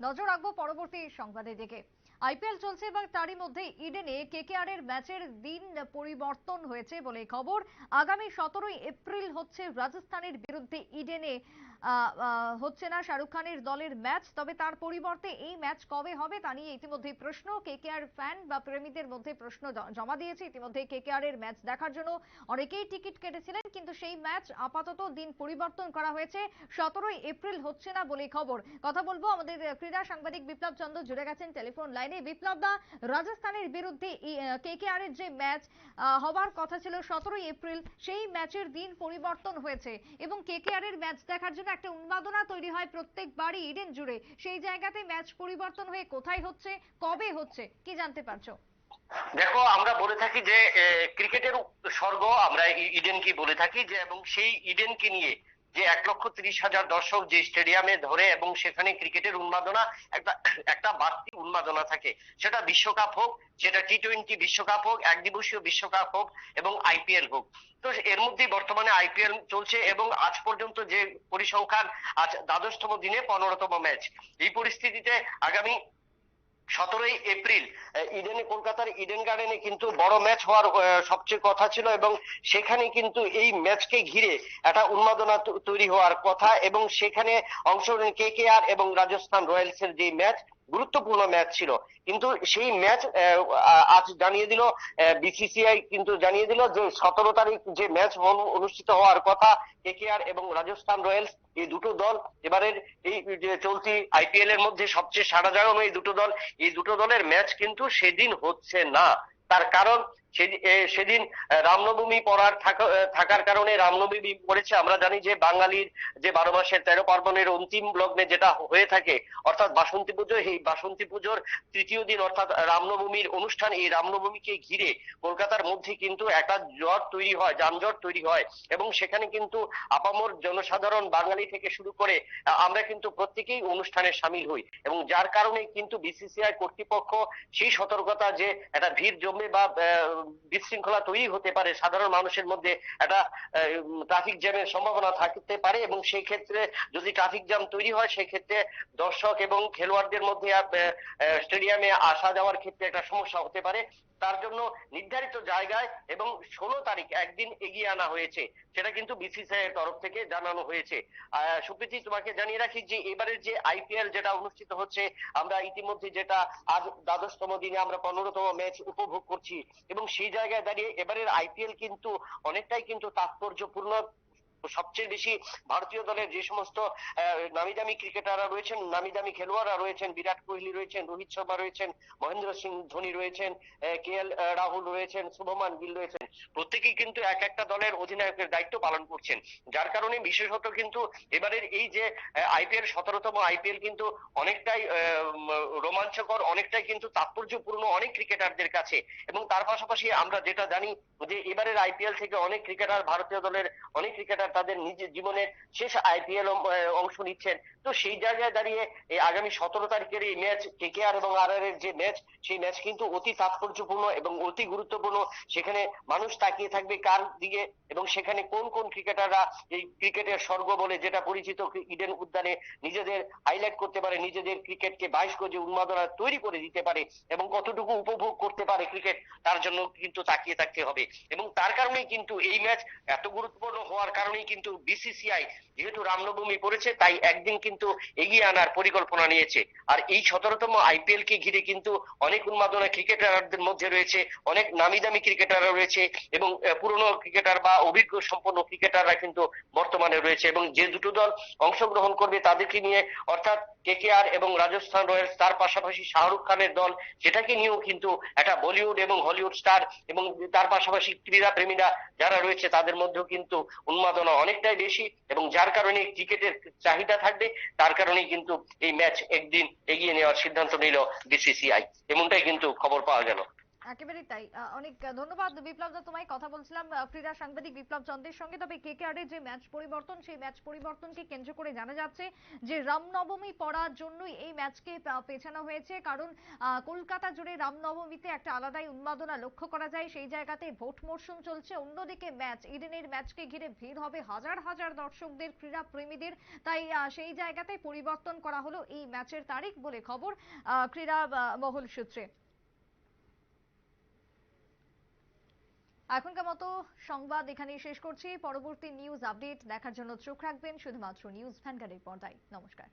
নজর রাখব পরবর্তী সংবাদের দিকে। আইপিএল চলছে এবং তারই মধ্যে ইডেনে কেকেআর এর ম্যাচের দিন পরিবর্তন হয়েছে বলে খবর। আগামী সতেরোই এপ্রিল হচ্ছে রাজস্থানের বিরুদ্ধে ইডেনে হচ্ছে না শাহরুখ খানের দলের ম্যাচ, তবে তার পরিবর্তে এই ম্যাচ কবে হবে তা নিয়ে ইতিমধ্যে প্রশ্ন। কেকেআর ফ্যান বা প্রেমীদের মধ্যে প্রশ্ন জমা দিয়েছে। ইতিমধ্যে কেকেআর এর ম্যাচ দেখার জন্য অনেকেই টিকিট কেটেছিলেন, কিন্তু সেই ম্যাচ আপাতত দিন পরিবর্তন করা হয়েছে। সতেরোই এপ্রিল হচ্ছে না বলে খবর। কথা বলব আমাদের ক্রীড়া সাংবাদিক বিপ্লব চন্দ্র, জুড়ে গেছেন টেলিফোন লাইনে। বিপ্লব দা রাজস্থানের বিরুদ্ধে কেকেআর এর যে ম্যাচ হবার কথা ছিল সতেরোই এপ্রিল, সেই ম্যাচের দিন পরিবর্তন হয়েছে এবং কেকেআর এর ম্যাচ দেখার জন্য একটা উন্মাদনা তৈরি হয় প্রত্যেকবারই ইডেন জুড়ে। সেই জায়গাতে ম্যাচ পরিবর্তন হয়ে কোথায় হচ্ছে, কবে হচ্ছে, কি জানতে পারছ? দেখো, আমরা বলে থাকি যে ক্রিকেটের স্বর্গ আমরা ই- ইডেনকে বলে থাকি যে, এবং সেই ইডেনকে নিয়ে যে এক লক্ষ তিরিশ হাজার দর্শক যে স্টেডিয়ামে ধরে এবং সেখানে ক্রিকেটের উন্মাদনা, একটা একটা বাড়তি উন্মাদনা থাকে। সেটা বিশ্বকাপ হোক, সেটা টি টোয়েন্টি বিশ্বকাপ হোক, এক দিবসীয় বিশ্বকাপ হোক এবং আইপিএল হোক। তো এর মধ্যে বর্তমানে আইপিএল চলছে এবং আজ পর্যন্ত যে পরিসংখ্যান, আজ দ্বাদশতম দিনে পনেরোতম ম্যাচ। এই পরিস্থিতিতে আগামী সতেরোই এপ্রিল ইডেনে, কলকাতার ইডেন গার্ডেনে কিন্তু বড় ম্যাচ হওয়ার সবচেয়ে কথা ছিল এবং সেখানে কিন্তু এই ম্যাচকে ঘিরে একটা উন্মাদনা তৈরি হওয়ার কথা এবং সেখানে অংশ নেন কে কে আর এবং রাজস্থান রয়্যালস এর যে ম্যাচ গুরুত্বপূর্ণ ম্যাচ ছিল। কিন্তু সেই ম্যাচ আজ জানিয়ে দিল বিসিসিআই কিন্তু জানিয়ে দিল যে সতেরো তারিখ যে ম্যাচ অনুষ্ঠিত হওয়ার কথা কেকেআর এবং রাজস্থান রয়্যালস এই দুটো দল, এবারের এই যে চলতি আইপিএল এর মধ্যে সবচেয়ে সাড়া জাগানো এই দুটো দল। এই দুটো দলের ম্যাচ কিন্তু সেদিন হচ্ছে না। তার কারণ সেদিন রামনবমী পড়ার থাকা- থাকার কারণে রামনবমী পড়েছে। আমরা জানি যে বাঙালির যে বারো মাসের তেরো পার্বণের অন্তিম লগ্নে যেটা হয়ে থাকে, অর্থাৎ বাসন্তী পুজো, এই বাসন্তী পুজোর তৃতীয় দিন, অর্থাৎ রামনবমীর অনুষ্ঠান, এই রামনবমীকে ঘিরে কলকাতার মধ্যে কিন্তু একটা জট তৈরি হয়, যানজট তৈরি হয় এবং সেখানে কিন্তু আপামর জনসাধারণ বাঙালি থেকে শুরু করে আমরা কিন্তু প্রত্যেকেই অনুষ্ঠানে সামিল হই এবং যার কারণে কিন্তু বিসিসিআই কর্তৃপক্ষ সেই সতর্কতা যে একটা ভিড় জমবে বা বিশৃঙ্খলা তৈরি হতে পারে, সাধারণ মানুষের মধ্যে একটা ট্রাফিক জ্যামের সম্ভাবনা থাকতে পারে এবং সেই ক্ষেত্রে যদি ট্রাফিক জ্যাম তৈরি হয়, সেই ক্ষেত্রে দর্শক এবং খেলোয়াড়দের মধ্যে স্টেডিয়ামে আসা যাওয়ার ক্ষেত্রে একটা সমস্যা হতে পারে। তার জন্য নির্ধারিত জায়গায় এবং ষোলো তারিখ একদিন এগিয়ে আনা হয়েছে। সেটা কিন্তু বিসিসিআই এর তরফ থেকে জানানো হয়েছে। সুপ্রীতি, তোমাকে জানিয়ে রাখি যে এবারের যে আইপিএল যেটা অনুষ্ঠিত হচ্ছে, আমরা ইতিমধ্যে যেটা আজ দ্বাদশতম দিনে আমরা পনেরোতম ম্যাচ উপভোগ করছি এবং সেই জায়গায় দাঁড়িয়ে এবারের আইপিএল কিন্তু অনেকটাই কিন্তু তাৎপর্যপূর্ণ। সবচেয়ে বেশি ভারতীয় দলের যে সমস্ত নামি দামি ক্রিকেটাররা রয়েছেন নামি দামি খেলোয়াড়রা রয়েছেন, বিরাট কোহলি রয়েছেন, রোহিত শর্মা রয়েছেন, মহেন্দ্র সিং ধোনি রয়েছেন কে এল রাহুল রয়েছেন, শুভমান গিল রয়েছেন। প্রত্যেকেই কিন্তু এক একটা দলের অধিনায়কের দায়িত্ব পালন করছেন। যার কারণে বিশেষত কিন্তু এবারের এই যে আইপিএল, সতেরোতম আইপিএল কিন্তু অনেকটাই রোমাঞ্চকর, অনেকটাই কিন্তু তাৎপর্যপূর্ণ অনেক ক্রিকেটারদের কাছে। এবং তার পাশাপাশি আমরা যেটা জানি যে, এবারের আইপিএল থেকে অনেক ক্রিকেটার, ভারতীয় দলের অনেক ক্রিকেটার তাদের নিজের জীবনের শেষ আইপিএল অংশ নিচ্ছেন। তো সেই জায়গায় দাঁড়িয়ে এই আগামী সতেরো তারিখের এই ম্যাচ কেকেআর এবং আর এর যে ম্যাচ, সেই ম্যাচ কিন্তু অতি তাৎপর্যপূর্ণ এবং অতি গুরুত্বপূর্ণ। সেখানে মানুষ তাকিয়ে থাকবে কার দিকে এবং সেখানে কোন কোন ক্রিকেটাররা এই ক্রিকেটের স্বর্গ বলে যেটা পরিচিত ইডেন উদ্যানে নিজেদের হাইলাইট করতে পারে, নিজেদের ক্রিকেটকে বাইশ গজে উন্মাদনা তৈরি করে দিতে পারে এবং কতটুকু উপভোগ করতে পারে ক্রিকেট, তার জন্য কিন্তু তাকিয়ে থাকতে হবে। এবং তার কারণেই কিন্তু এই ম্যাচ এত গুরুত্বপূর্ণ হওয়ার কারণেই কিন্তু বিসিসিআই যেহেতু রামনবমী পড়েছে, তাই একদিন কিন্তু এগিয়ে আনার পরিকল্পনা নিয়েছে। আর এই সতেরোতম আইপিএল কে ঘিরে কিন্তু অনেক উন্মাদনা ক্রিকেটারদের মধ্যে রয়েছে, অনেক নামি দামি ক্রিকেটাররা রয়েছে এবং পুরনো ক্রিকেটার বা অভিজ্ঞ সম্পন্ন ক্রিকেটাররা কিন্তু বর্তমানে রয়েছে এবং যে দুটো দল অংশগ্রহণ করবে তাদেরকে নিয়ে, অর্থাৎ কেকেআর এবং রাজস্থান রয়্যালস, তার পাশাপাশি শাহরুখ খানের দল, সেটাকে নিয়েও কিন্তু একটা বলিউড এবং হলিউড স্টার এবং তার পাশাপাশি ক্রীড়া প্রেমীরা যারা রয়েছে তাদের মধ্যেও কিন্তু উন্মাদনা অনেকটাই বেশি এবং যার কারণে ক্রিকেটের চাহিদা থাকবে, তার কারণেই কিন্তু এই ম্যাচ একদিন এগিয়ে নেওয়ার সিদ্ধান্ত নিল বিসিসিআই। এমনটাই কিন্তু খবর পাওয়া গেল। একেবারেই তাই। অনেক ধন্যবাদ বিপ্লব দা, তোমায় কথা বলছিলাম। ক্রীড়া সাংবাদিক বিপ্লব চন্দ্রের সঙ্গে। তবে কেকেআর এর যে ম্যাচ পরিবর্তন, সেই ম্যাচ পরিবর্তনকে কেন্দ্র করে জানা যাচ্ছে যে রামনবমী পড়ার জন্যই এই ম্যাচকে পেছানো হয়েছে। কারণ কলকাতা জুড়ে রামনবমীতে একটা আলাদাই উন্মাদনা লক্ষ্য করা যায়। সেই জায়গাতে ভোট মরশুম চলছে। অন্যদিকে ম্যাচ, ইডেনের ম্যাচকে ঘিরে ভিড় হবে হাজার হাজার দর্শকদের, ক্রীড়া প্রেমীদের। তাই সেই জায়গাতে পরিবর্তন করা হলো এই ম্যাচের তারিখ বলে খবর ক্রীড়া মহল সূত্রে। এখনকার মতো সংবাদ এখানেই শেষ করছি। পরবর্তী নিউজ আপডেট দেখার জন্য চোখ রাখবেন শুধুমাত্র নিউজ ভ্যানগার্ডের পর্দায়। নমস্কার।